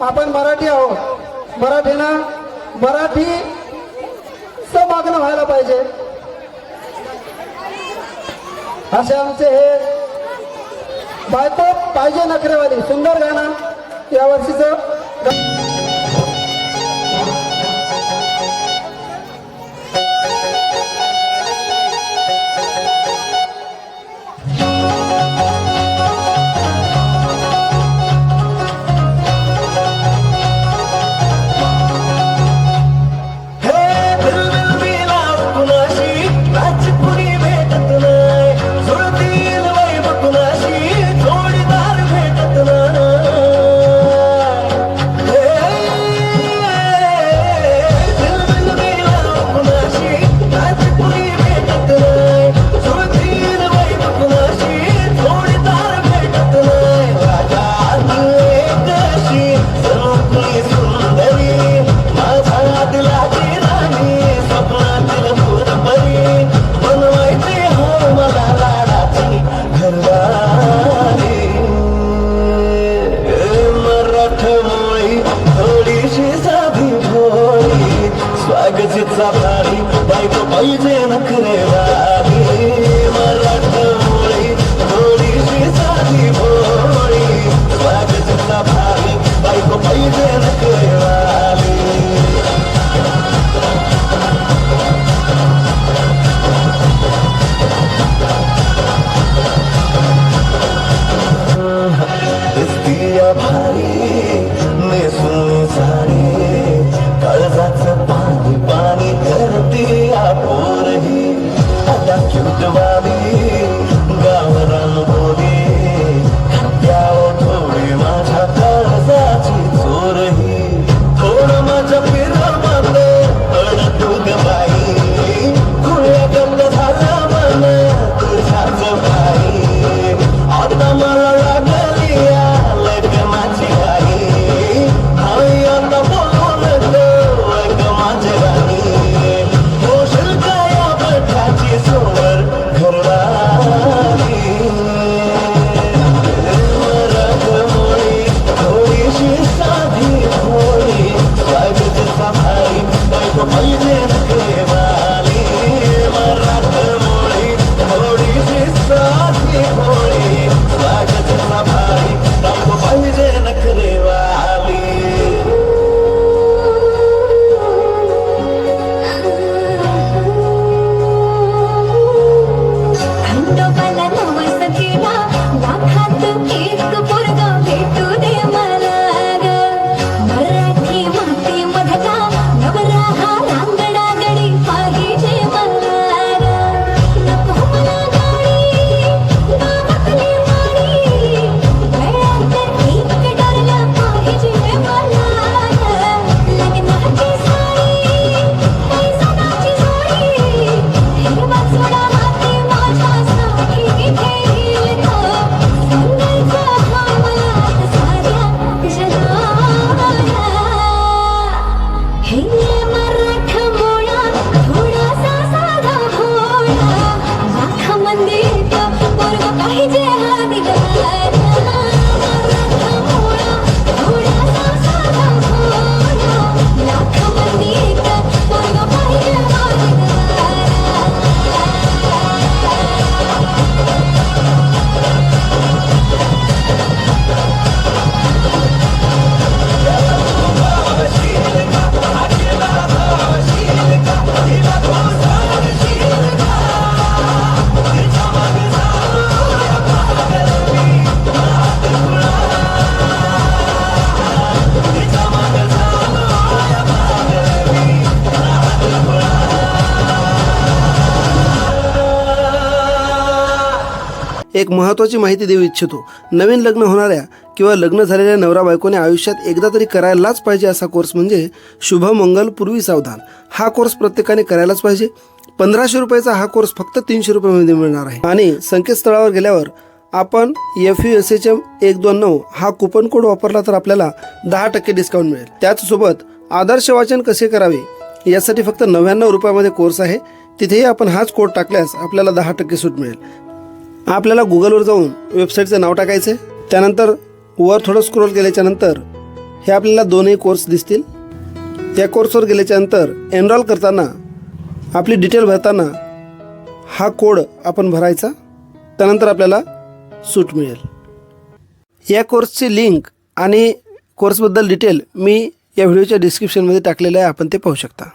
आपण मराठी आहोत. मराठीना मराठी समाग्न व्हायला पाहिजे. असे आमचे हे बायको पाहिजे नखरेवाली. सुंदर गाणं यावर्षीचं. एक महत्त्वाची माहिती देऊ इच्छितो. नवीन लग्न होणाऱ्या किंवा लग्न झालेल्या नवरा बायकोने आयुष्यात एकदा तरी करायलाच पाहिजे असा कोर्स म्हणजे शुभमंगल पूर्वी सावधान. हा कोर्स प्रत्येकाने करायलाच पाहिजे. पंधराशे रुपयाचा हा कोर्स फक्त तीनशे रुपयामध्ये मिळणार आहे. आणि संकेतस्थळावर गेल्यावर आपण F U S H M एक दोन नऊ हा कुपन कोड वापरला तर आपल्याला दहा टक्के डिस्काउंट मिळेल. त्याचसोबत आदर्श वाचन कसे करावे यासाठी फक्त नव्याण्णव रुपयामध्ये कोर्स आहे. तिथेही आपण हाच कोड टाकल्यास आपल्याला दहा टक्के सूट मिळेल. आपल्याला गुगलवर जाऊन वेबसाईटचं नाव टाकायचं आहे त्यानंतर वर थोडं स्क्रोल केल्याच्यानंतर हे आपल्याला दोनही कोर्स दिसतील. या कोर्सवर गेल्याच्यानंतर एनरॉल करताना आपली डिटेल भरताना हा कोड आपण भरायचा. त्यानंतर आपल्याला सूट मिळेल. या कोर्सची लिंक आणि कोर्सबद्दल डिटेल मी या व्हिडिओच्या डिस्क्रिप्शनमध्ये टाकलेलं आहे. आपण ते पाहू शकता.